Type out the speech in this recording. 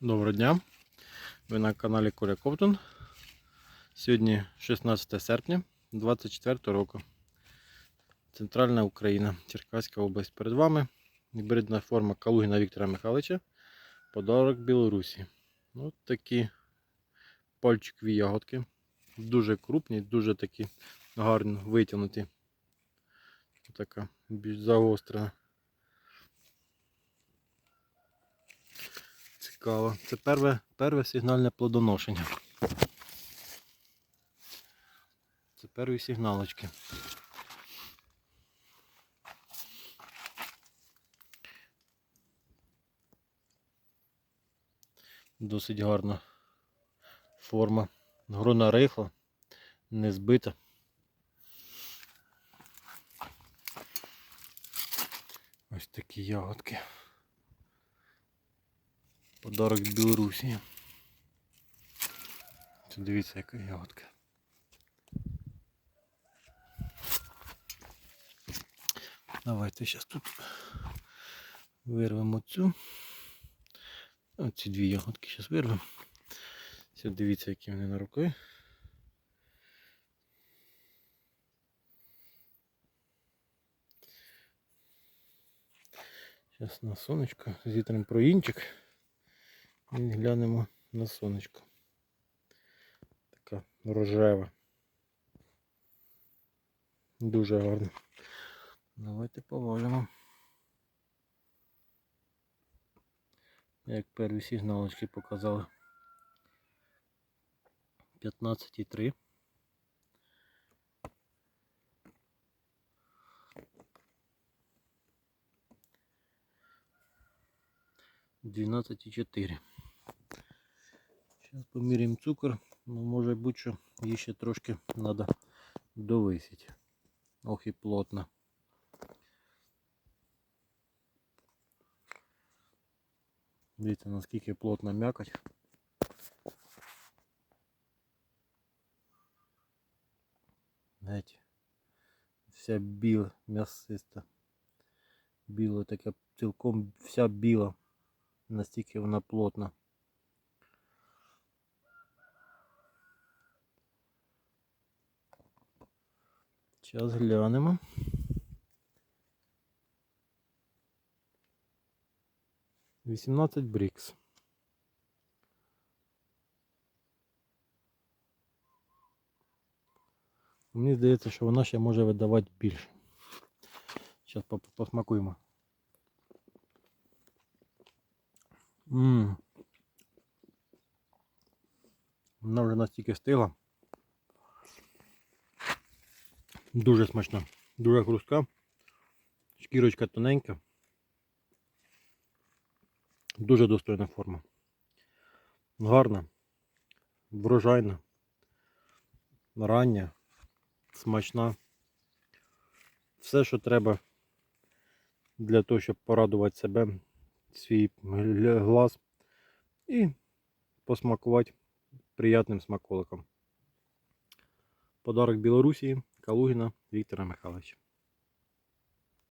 Доброго дня! Ви на каналі Коля Ковтун. Сьогодні 16 серпня 24 року. Центральна Україна, Черкаська область. Перед вами гібридна форма Калугіна Віктора Михайловича. Подарок Білорусі. Ось такі пальчикові ягодки. Дуже крупні, дуже такі гарно витягнуті. Така більш загострена. Цікаво. Це перве, перве сигнальне плодоношення. Це перві сигналочки. Досить гарна форма. Грона рихла, не збита. Ось такі ягодки. Подарок з Білорусі. Це дивіться, яка ягодка. Давайте зараз тут вирвемо цю. Оці дві ягодки зараз вирвемо. Все, дивіться, які вони на руки. Зараз на сонечко зітримо проїнчик. І глянемо на сонечко. Така рожева. Дуже гарно. Давайте поважимо. Як перві сигналочки показали. 15,3. Двенадцать и четыре. Зараз поміряємо цукор. Ну, може бути, що ще трошки треба довисити. Ох і плотно. Дивіться, наскільки плотно м'якоть. Геть. Вся біла, м'ясиста. Біла така цілком вся біла. Настільки вона плотна. Зараз глянемо. Вісімнадцять брікс. Мені здається, що вона ще може видавати більше. Зараз посмакуємо. Ммм. Вона вже настільки стигла. Дуже смачна, дуже хрустка, шкірочка тоненька. Дуже достойна форма. Гарна, врожайна, рання, смачна. Все, що треба для того, щоб порадувати себе, свій глаз і посмакувати приятним смаколиком. Подарок Білорусі Калугіна Віктора Михайловича.